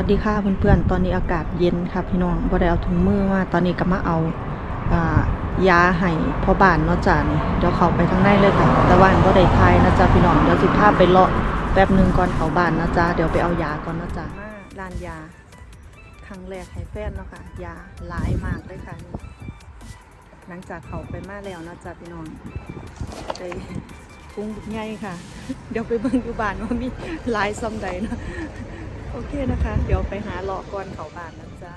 สวัสดีค่ะเพื่อนๆ ตอนนี้อากาศเย็นค่ะพี่น้องบ่ได้เอาถุงมือมาตอนนี้ก็มาเอาอ่ายาให้พ่อบ้านเนาะจ้ะนี่เดี๋ยวเขาไปทางในเลยค่ะ แต่ว่าบ่ได้ทายนะจ๊ะพี่น้องเดี๋ยวสิพาพไปเลาะแป๊บหนึงก่อนเขาบ้านนะจ๊ะเดี๋ยวไปเอายาก่อนนะจ๊ะมาร้านยา ครั้งแรกให้แฟนเนาะค่ะ ยาหลายมากเลยค่ะนี่หลังจากเขาไปมาแล้วนะจ๊ะพี่น้องไปกุ้งใหญ่ค่ะ เดี๋ยวไปเบิ่งอยู่บ้านว่ามีหลายซำใดเนาะ อเคนะคะ เดี๋ยวไปหาเลาะก่อนเขาบ้านนะจ๊ะ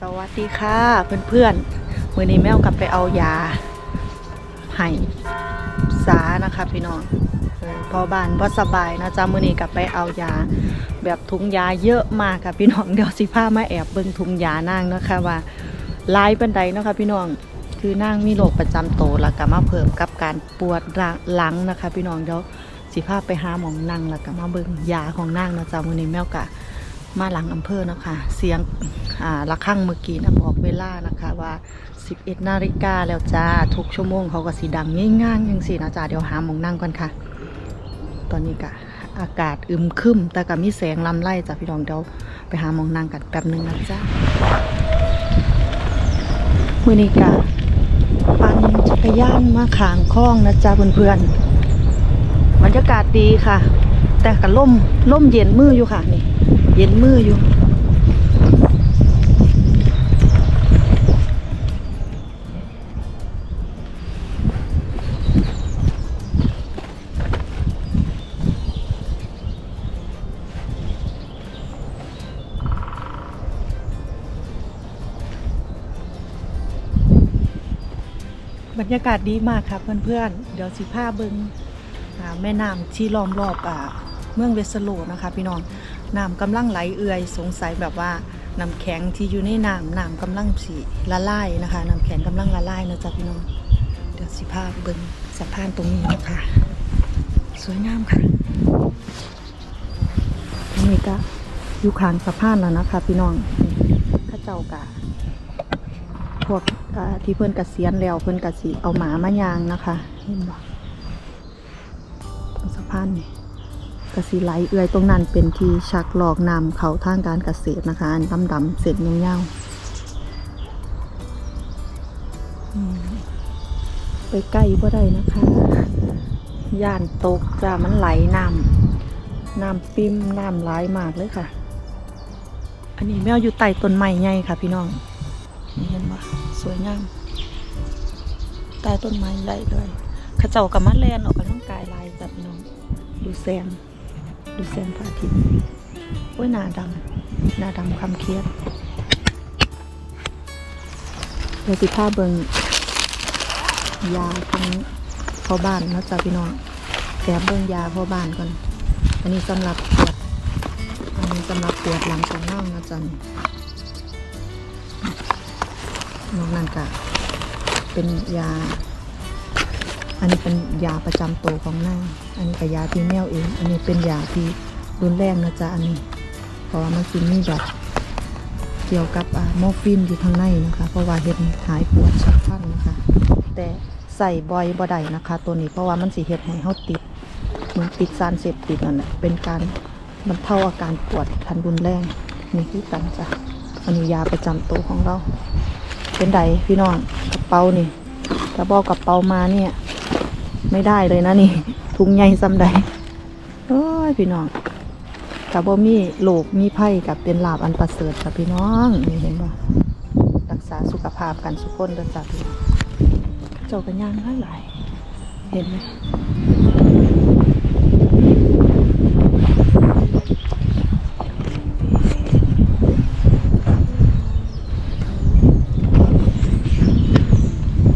สวัสดีค่ะเพื่อนๆมือนี้แมวกลับไปเอายาให้สานะคะพี่น้องพอบานว่าสบายนะจ๊ะมือนี้กลับไปเอายา แบบถุงยาเยอะมากค่ะพี่น้องเดี๋ยวสิพามาแอบเบิ่งถุงยานางนะคะว่าหลายปันใดนะคะพี่น้อง คือนางมีโรคประจำตัวแล้วก็มาเพิ่มกับการปวดหลังนะคะ พี่น้องเดี๋ยวสิพาพไปหาหมองนั่งแล้วก็มาเบิ่งยาของนางนะจ๊ะมื้อนี้แมวกะมาหลังอำเภอนะคะ เสียงอ่าระฆังเมื่อกี้นะบอกเวลานะคะว่า 11นาฬิกาแล้วจ้าทุกชั่วโมงเขาก็สีดังง่ายๆจังสีนะจ๊ะเดี๋ยวหาหมองนั่งก่อนค่ะ ตอนนี้กะอากาศอึมครึมแต่ก็มีแสงลำไล่จ้ะพี่น้องเดี๋ยวไปหาหมองนั่งกันแป๊บหนึงนะจ๊ะมื้อนี้กะ ปั่นจักรยานมาขางคลองนะจ๊ะเพื่อนๆบรรยากาศดีค่ะ แต่กับล่มล่มเย็นมืออยู่ค่ะนี่ เย็นมืออยู่ บรรยากาศดีมากค่ะเพื่อนๆ เดี๋ยวสิพาเบิงอ่าแม่น้ำที่ล้อมรอบอ่าเมืองเวสโลนะคะ พี่น้องน้ำกำลังไหลเอื่อย สงสัยแบบว่าน้ำแข็งที่อยู่ในน้ำน้ำกำลังสีละลายนะคะน้ำแข็งกำลังละลายนะจ๊ะพี่น้องเดี๋ยวสิพาเบิงสะพานตรงนี้นะคะสวยงามค่ะนนี้ก็อยู่ข้างสะพานแล้วนะคะ พี่น้องข้าเจ้ากะ พวกที่เพื่อนกเกษียณแล้วเพื่อนกสิเอาหมามายางนะคะเห็นบ่ตรงสะพานนี่กสิไหลเอื่อยตรงนั้นเป็นที่ชักหลอกนำเขาทางการเกษตรนะคะอันดำๆเส้นยาวๆอืมไปใกล้บ่ได้นะคะย่านตกจ้ามันไหลน้ำน้ำปิมน้ำไหลมากเลยค่ะ อันนี้แมวอยู่ใต้ต้นไม้ใหญ่ค่ะพี่น้อง วยงามใต้ต้นไม้ใหญ่เลยขาเจ้ากับมาแลนออกกำลังกายลายจับน้อง ดูแซงดูแซงพระอาทิตย์โอ้ยหนาดำหนาดำคำเครียดเดี๋ยวสิพาเบิงยาของพ่อบ้านนะจ้ะพี่น้องแอบเบิงยาพ่อบ้านก่อน อันนี้สำหรับปวดอันนี้สำหรับปวดหลังตรงน่องนะจ๊ะ นอกนั้นก็เป็นยา อันนี้เป็นยาประจำตัวของนางอันนี้ก็ยาที่แมวเอง อันนี้เป็นยาที่รุนแรงนะจ๊ะอันนี้เพราะว่ามันซิมีแบบเกี่ยวกับอ่ามอร์ฟีนอยู่ข้างในนะคะ เพราะว่าเห็ดหายปวดฉับพลันนะคะ แต่ใส่บ่อยบ่ได้นะคะ ตัวนี้เพราะว่ามันสิเห็ดให้เฮาติดเหมือนติดสารเสพติดนั่นแหละเป็นการบรรเทาอาการปวดทันรุนแรงนี่คือกันจ้ะอันนี้ยาประจำตัวของเรา เป็นไดพี่น้องกระเป๋านี่กระบอกกระเป๋ามาเนี่ย ไม่ได้เลยนะนี่ถุงใหญ่ซ้ำใดโอ้ยพี่น้องกระบอมีโลกมีไพ่กับเป็นลาบอันประเสริฐกับพี่น้องนี่เห็นป่ะรักษาสุขภาพกันสุขคนเด้อจ้าพี่น้องเจ้ากันย่างหลายหลายเห็นไหม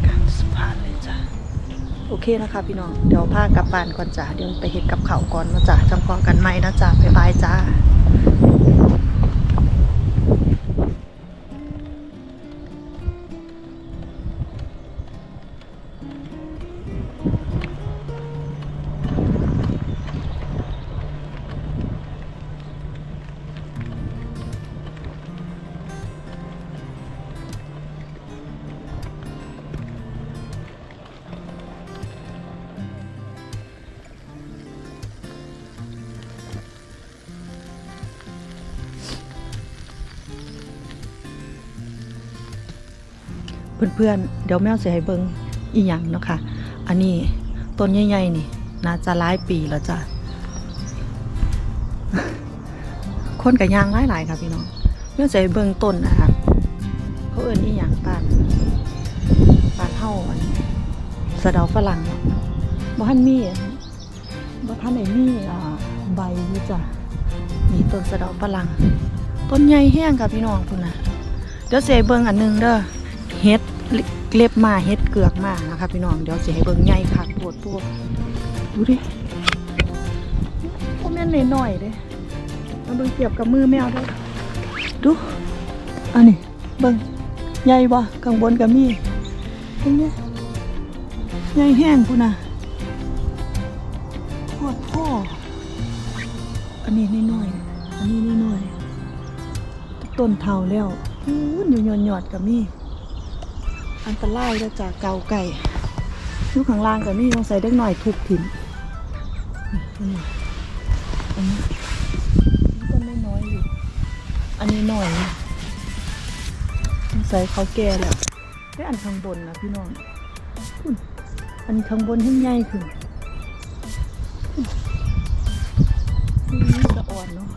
กลางสะพานเลยจ้ะโอเค นะคะพี่น้องเดี๋ยวพากลับบ้านก่อนจ้ะเดี๋ยวไปเห็ดกับเขาก่อนนะจ้ะจำพอกันไหมนะจ้ะบ๊ายบายจ้า เพื่อนๆ เดี๋ยวแมวจะให้เบิงอีหยังเนาะค่ะ อันนี้ต้นใหญ่ๆนี่น่าจะหลายปีแล้วจ้ะคนกับยางหลายๆค่ะพี่น้องแมวจะให้เบิงต้นนะคะเขาเอิ้นอีหยังปานปานเฮาอันสะเดาฝรั่งเนาะบ่ทันมีอันบ่ทันได้มีอ่าใบอยู่จ้ะนี่ต้นสะเดาฝรั่งต้นใหญ่แห้งค่ะพี่น้องพุ่นะเดี๋ยวสิให้เบิงอันหนึงเด้อ เฮ็ดเล็บมาเฮ็ดเกือกมานะคะพี่น้องเดี๋ยวสิให้เบิ่งใหญ่คักปวดตัวดูดิบ่แม่นน้อยๆเด้มาเบิ่งเทียบกับมือแมวด้อดูอันนี้เบิ่งใหญ่บ่ข้างบนก็มีตรงนี้ใหญ่แห้งพุ่นน่ะโคตรพ่ออันนี้น้อยๆอันนี้น้อยๆต้นเท่าแล้วอู้ยหยอนหยอดๆกับมี อันตรายแล้วจากเกาไก่อยู่ข้างล่างกับมีต้องใส่เด็กหน่อยทุบถิ่นอันนี้อันนี้ต้นน้อยอยู่ อันนี้หน่อยต้องใส่เขาแก่แล้วไอ้อันข้างบนนะพี่น้องอันข้างบนให้ใหญ่ขึ้นอืมสะอ่อนเนาะ